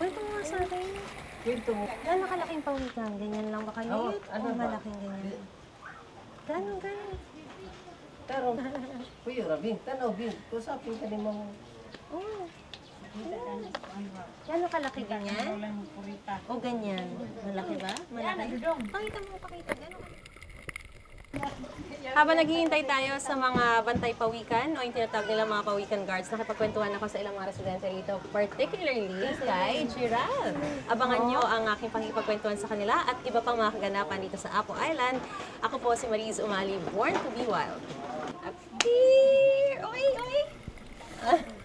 Kwento mo. Gaano kalaking pawikan? Ganyan lang ba kayo? Oo, o ano ba? malaking ganyan? Gaano, gaano? Pero, Kuya Rabin, tanaw, Bin, kusapin ka ni mga... Oh. Gaano kalaki ganyan? O ganyan? Malaki ba? Malaki? Pakita mo, pakita. Kalaki? Habang naghihintay tayo sa mga bantay pawikan o yung tinatawag nila mga pawikan guards, nakipagkwentuhan ako sa ilang mga residente rito, particularly kay Gerald. Abangan nyo ang aking pakipagkwentuhan sa kanila at iba pang mga kaganapan dito sa Apo Island. Ako po si Mariz Umali, born to be wild. Appear! Okay, okay.